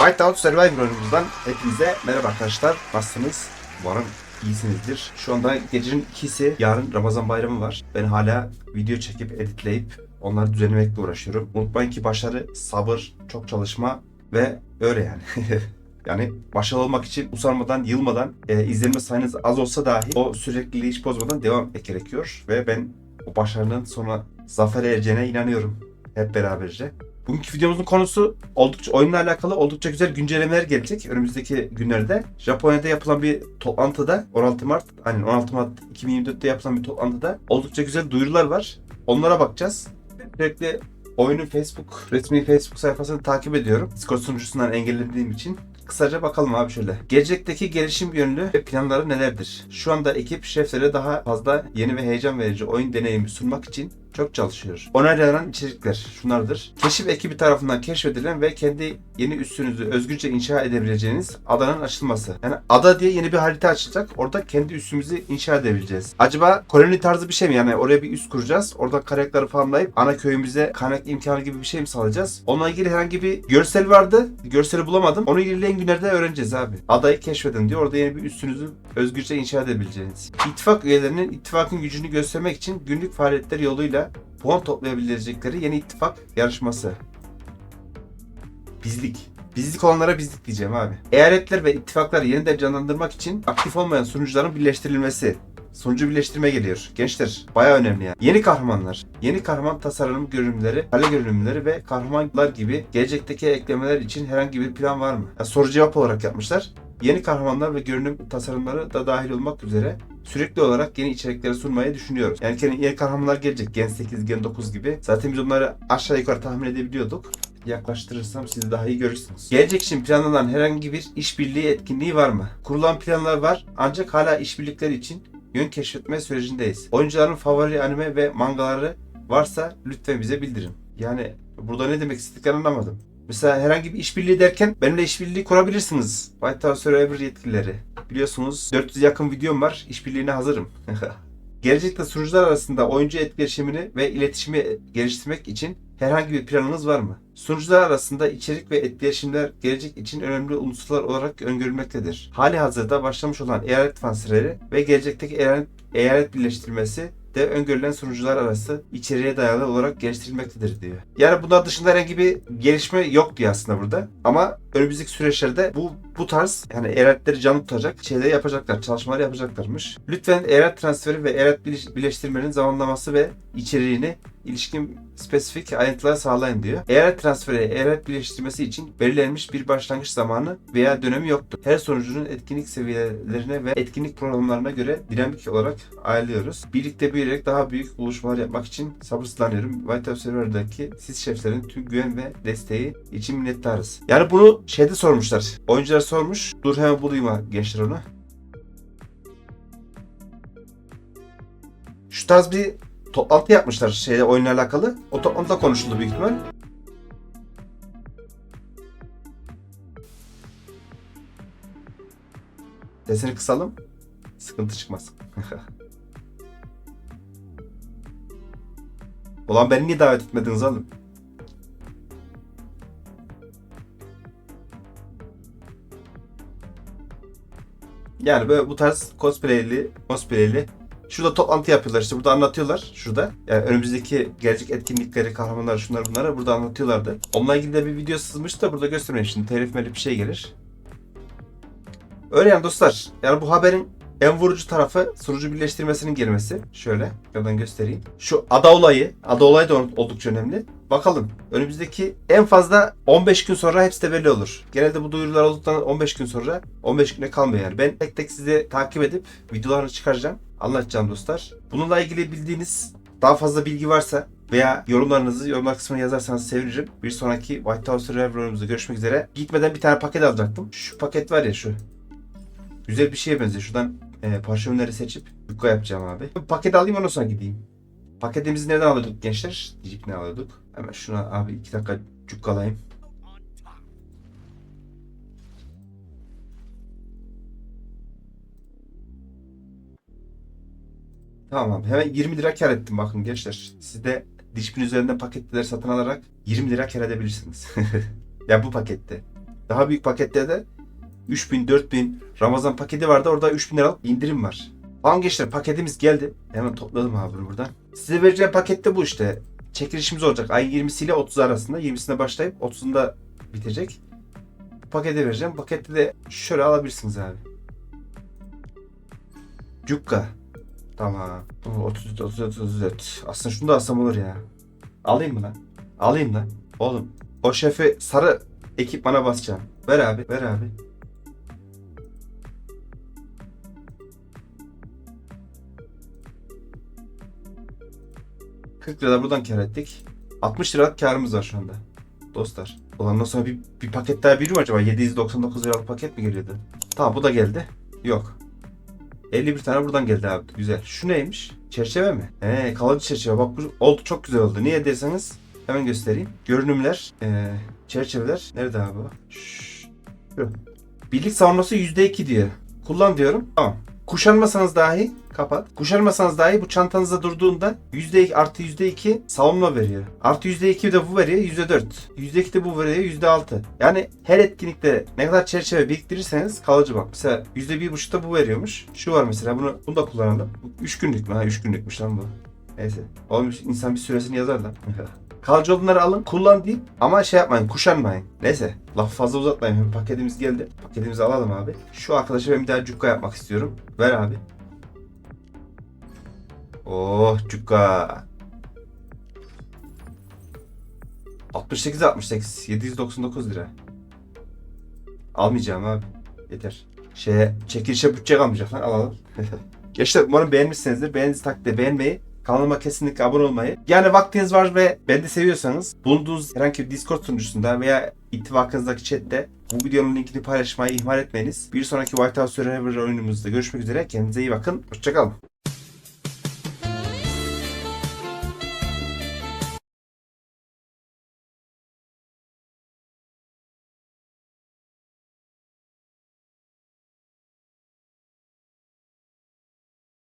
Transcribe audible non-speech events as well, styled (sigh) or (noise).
Whiteout Survivor oyunumuzdan hepinize merhaba arkadaşlar. Nasılsınız? Umarım iyisinizdir. Şu anda gecenin ikisi, yarın Ramazan bayramı var. Ben hala video çekip editleyip onları düzenlemekle uğraşıyorum. Unutmayın ki başarı, sabır, çok çalışma ve öyle yani. (laughs) Yani başarılı olmak için usanmadan, yılmadan, e, izlenme sayınız az olsa dahi o sürekliliği hiç bozmadan devam etmek gerekiyor. Ve ben o başarının sonra zafer ereceğine inanıyorum. Hep beraberce. Bugünkü videomuzun konusu oldukça oyunla alakalı oldukça güzel güncellemeler gelecek önümüzdeki günlerde. Japonya'da yapılan bir toplantıda 16 Mart, hani 16 Mart 2024'te yapılan bir toplantıda oldukça güzel duyurular var. Onlara bakacağız. Sürekli oyunun Facebook, resmi Facebook sayfasını takip ediyorum. Discord sunucusundan engellediğim için. Kısaca bakalım abi şöyle. Gelecekteki gelişim yönlü ve planları nelerdir? Şu anda ekip şeflere daha fazla yeni ve heyecan verici oyun deneyimi sunmak için çok çalışıyor. Onaylanan içerikler şunlardır. Keşif ekibi tarafından keşfedilen ve kendi yeni üssünüzü özgürce inşa edebileceğiniz adanın açılması. Yani ada diye yeni bir harita açılacak. Orada kendi üssümüzü inşa edebileceğiz. Acaba koloni tarzı bir şey mi? Yani oraya bir üs kuracağız. Orada kaynakları farmlayıp ana köyümüze kaynak imkanı gibi bir şey mi sağlayacağız? Onunla ilgili herhangi bir görsel vardı. Görseli bulamadım. Onu ilerleyen günlerde öğreneceğiz abi. Adayı keşfedin diyor. Orada yeni bir üssünüzü özgürce inşa edebileceğiniz. İttifak üyelerinin ittifakın gücünü göstermek için günlük faaliyetler yoluyla puan toplayabilecekleri yeni ittifak yarışması. Bizlik. Bizlik olanlara bizlik diyeceğim abi. Eyaletler ve ittifakları yeniden canlandırmak için aktif olmayan sunucuların birleştirilmesi. Sunucu birleştirme geliyor. Gençler baya önemli yani. Yeni kahramanlar. Yeni kahraman tasarım görünümleri, kale görünümleri ve kahramanlar gibi gelecekteki eklemeler için herhangi bir plan var mı? Ya soru cevap olarak yapmışlar. Yeni kahramanlar ve görünüm tasarımları da dahil olmak üzere sürekli olarak yeni içerikleri sunmayı düşünüyoruz. Yani yeni kahramanlar gelecek. Gen 8, Gen 9 gibi. Zaten biz onları aşağı yukarı tahmin edebiliyorduk. Yaklaştırırsam siz daha iyi görürsünüz. Gelecek için planlanan herhangi bir işbirliği etkinliği var mı? Kurulan planlar var ancak hala işbirlikleri için yön keşfetme sürecindeyiz. Oyuncuların favori anime ve mangaları varsa lütfen bize bildirin. Yani burada ne demek istediklerini anlamadım. Mesela herhangi bir işbirliği derken benimle işbirliği kurabilirsiniz. Whiteout Survivor yetkilileri. Biliyorsunuz 400 yakın videom var. İşbirliğine hazırım. (laughs) Gelecekte sunucular arasında oyuncu etkileşimini ve iletişimi geliştirmek için herhangi bir planınız var mı? Sunucular arasında içerik ve etkileşimler gelecek için önemli unsurlar olarak öngörülmektedir. Hali hazırda başlamış olan eyalet transferi ve gelecekteki eyalet, eyalet birleştirmesi de öngörülen sunucular arası içeriğe dayalı olarak geliştirilmektedir diyor. Yani bunlar dışında herhangi bir gelişme yok diyor aslında burada. Ama önümüzdeki süreçlerde bu bu tarz yani eyaletleri canlı tutacak şeyleri yapacaklar, çalışmalar yapacaklarmış. Lütfen eyalet transferi ve birleş- birleştirmenin zamanlaması ve içeriğini ilişkin spesifik ayrıntılar sağlayın diyor. Eyalet transferi, eyalet birleştirmesi için belirlenmiş bir başlangıç zamanı veya dönemi yoktur. Her sonucunun etkinlik seviyelerine ve etkinlik programlarına göre dinamik olarak ayarlıyoruz. Birlikte büyüyerek daha büyük buluşmalar yapmak için sabırsızlanıyorum. White House Server'daki siz şeflerin tüm güven ve desteği için minnettarız. Yani bunu şeyde sormuşlar. Oyuncular sormuş. Dur hemen bulayım gençler onu. Şu tarz bir toplantı yapmışlar şeyle oyunla alakalı. O toplantıda konuşuldu büyük ihtimal. Sesini kısalım. Sıkıntı çıkmasın. (laughs) Ulan beni niye davet etmediniz oğlum? Yani böyle bu tarz cosplayli, cosplayli Şurada toplantı yapıyorlar işte burada anlatıyorlar şurada. Yani önümüzdeki gelecek etkinlikleri, kahramanlar, şunlar bunları burada anlatıyorlardı. Onunla ilgili de bir video sızmış da burada göstermeyeyim şimdi. Telif melif bir şey gelir. Öyle yani dostlar. Yani bu haberin en vurucu tarafı sunucu birleştirmesinin gelmesi. Şöyle şuradan göstereyim. Şu ada olayı. Ada olayı da oldukça önemli. Bakalım. Önümüzdeki en fazla 15 gün sonra hepsi de belli olur. Genelde bu duyurular olduktan 15 gün sonra 15 güne kalmıyor yani. Ben tek tek sizi takip edip videolarını çıkaracağım. Anlatacağım dostlar. Bununla ilgili bildiğiniz daha fazla bilgi varsa veya yorumlarınızı yorumlar kısmına yazarsanız sevinirim. Bir sonraki White House Survivor'ımızda görüşmek üzere. Gitmeden bir tane paket alacaktım. Şu paket var ya şu. Güzel bir şeye benziyor. Şuradan e, parşömenleri seçip yukka yapacağım abi. Paket alayım ondan sonra gideyim. Paketimizi nereden alıyorduk gençler? Dicip ne alıyorduk? Hemen şuna abi iki dakika cukkalayayım. Tamam abi. Hemen 20 lira kar ettim bakın gençler. Siz de Dişpin üzerinden paketler satın alarak 20 lira kar edebilirsiniz. (laughs) ya bu pakette. Daha büyük paketlerde 3000, 4000 Ramazan paketi vardı. Orada 3000 liralık indirim var. Tamam gençler paketimiz geldi. Hemen topladım abi buradan. Size vereceğim pakette bu işte. Çekilişimiz olacak. Ayın 20'si ile 30 arasında. 20'sine başlayıp 30'unda bitecek. Pakete vereceğim. Pakette de şöyle alabilirsiniz abi. Cukka. Tamam. Oo, 34, 34, 34. Aslında şunu da alsam olur ya. Alayım mı lan? Alayım lan. Oğlum. O şefi sarı ekipmana basacağım. Ver abi. Ver abi. ...40 lira da buradan kar ettik. 60 liralık karımız var şu anda. Dostlar. Ondan sonra bir, bir paket daha biri mi acaba? 799 liralık paket mi geliyordu? Tamam bu da geldi. Yok. 51 tane buradan geldi abi. Güzel. Şu neymiş? Çerçeve mi? He kalıcı çerçeve. Bak bu oldu çok güzel oldu. Niye derseniz hemen göstereyim. Görünümler, ee, çerçeveler. Nerede abi. Şu. Birlik savunması %2 diyor. Kullan diyorum. Tamam. Kuşanmasanız dahi kapat. Kuşanmasanız dahi bu çantanızda durduğunda %2 artı %2 savunma veriyor. Artı %2 de bu veriyor %4. %2 de bu veriyor %6. Yani her etkinlikte ne kadar çerçeve biriktirirseniz kalıcı bak. Mesela %1.5 da bu veriyormuş. Şu var mesela bunu, bunu da kullanalım. 3 günlük mü? Ha 3 günlükmüş lan bu. Neyse. Oğlum insan bir süresini yazar lan. (laughs) Kalıcı olanları alın, kullan deyip ama şey yapmayın, kuşanmayın. Neyse, lafı fazla uzatmayayım. Paketimiz geldi. Paketimizi alalım abi. Şu arkadaşa ben bir daha cukka yapmak istiyorum. Ver abi. Oh cukka. 68 68 799 lira. Almayacağım abi. Yeter. Şeye çekilişe bütçe kalmayacak lan alalım. (laughs) Gençler umarım beğenmişsinizdir. Beğendiğiniz takdirde beğenmeyi, kanalıma kesinlikle abone olmayı. Yani vaktiniz var ve beni de seviyorsanız bulunduğunuz herhangi bir Discord sunucusunda veya ittifakınızdaki chatte bu videonun linkini paylaşmayı ihmal etmeyiniz. Bir sonraki White House Survivor oyunumuzda görüşmek üzere. Kendinize iyi bakın. Hoşçakalın.